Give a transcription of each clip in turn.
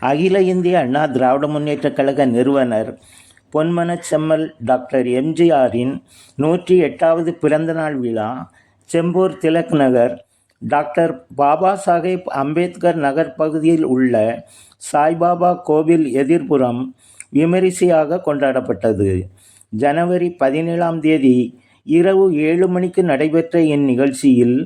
அகில இந்திய அண்ணா திராவிட முன்னேற்றக் கழக நிறுவனர் பொன்மனச் செம்மல் டாக்டர் எம்ஜிஆரின் நூற்றி எட்டாவது பிறந்தநாள் விழா செம்பூர் திலக் நகர் டாக்டர் பாபா சாஹேப் அம்பேத்கர் நகர் பகுதியில் உள்ள சாய்பாபா கோவில் எதிர்ப்புறம் விமரிசையாக கொண்டாடப்பட்டது. ஜனவரி பதினேழாம் தேதி இரவு ஏழு மணிக்கு நடைபெற்ற இந்நிகழ்ச்சியில்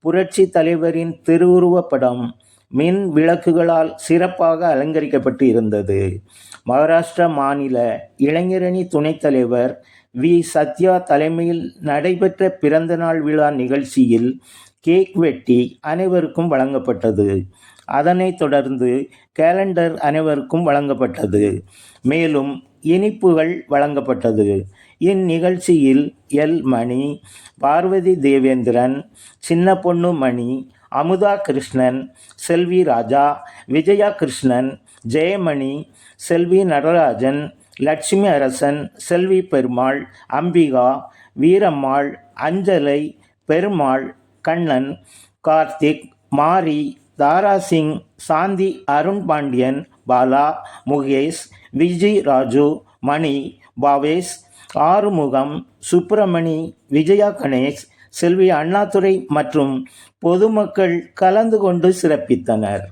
புரட்சி தலைவரின் திருவுருவப்படம் மின் விளக்குகளால் சிறப்பாக அலங்கரிக்கப்பட்டு இருந்தது. மகாராஷ்டிரா மாநில இளைஞரணி துணைத் தலைவர் வி. சத்யா தலைமையில் நடைபெற்ற பிறந்தநாள் விழா நிகழ்ச்சியில் கேக் வெட்டி அனைவருக்கும் வழங்கப்பட்டது. அதனைத் தொடர்ந்து கேலண்டர் அனைவருக்கும் வழங்கப்பட்டது. மேலும் இனிப்புகள் வழங்கப்பட்டது. இந்நிகழ்ச்சியில் எல். மணி பார்வதி தேவேந்திரன் சின்ன பொண்ணு மணி அமுதா கிருஷ்ணன் செல்வி ராஜா விஜயா கிருஷ்ணன் ஜெயமணி செல்வி நடராஜன் லட்சுமி அரசன் செல்வி பெருமாள் அம்பிகா வீரம்மாள் அஞ்சலை பெருமாள் கண்ணன் கார்த்திக் மாரி தாராசிங் சாந்தி அருண் பாண்டியன் பாலா முகேஷ் விஜய் ராஜு மணி பாவேஷ் ஆறுமுகம் சுப்பிரமணி விஜயா கணேஷ் செல்வி அண்ணாதுரை மற்றும் பொதுமக்கள் கலந்து கொண்டு சிறப்பித்தனர்.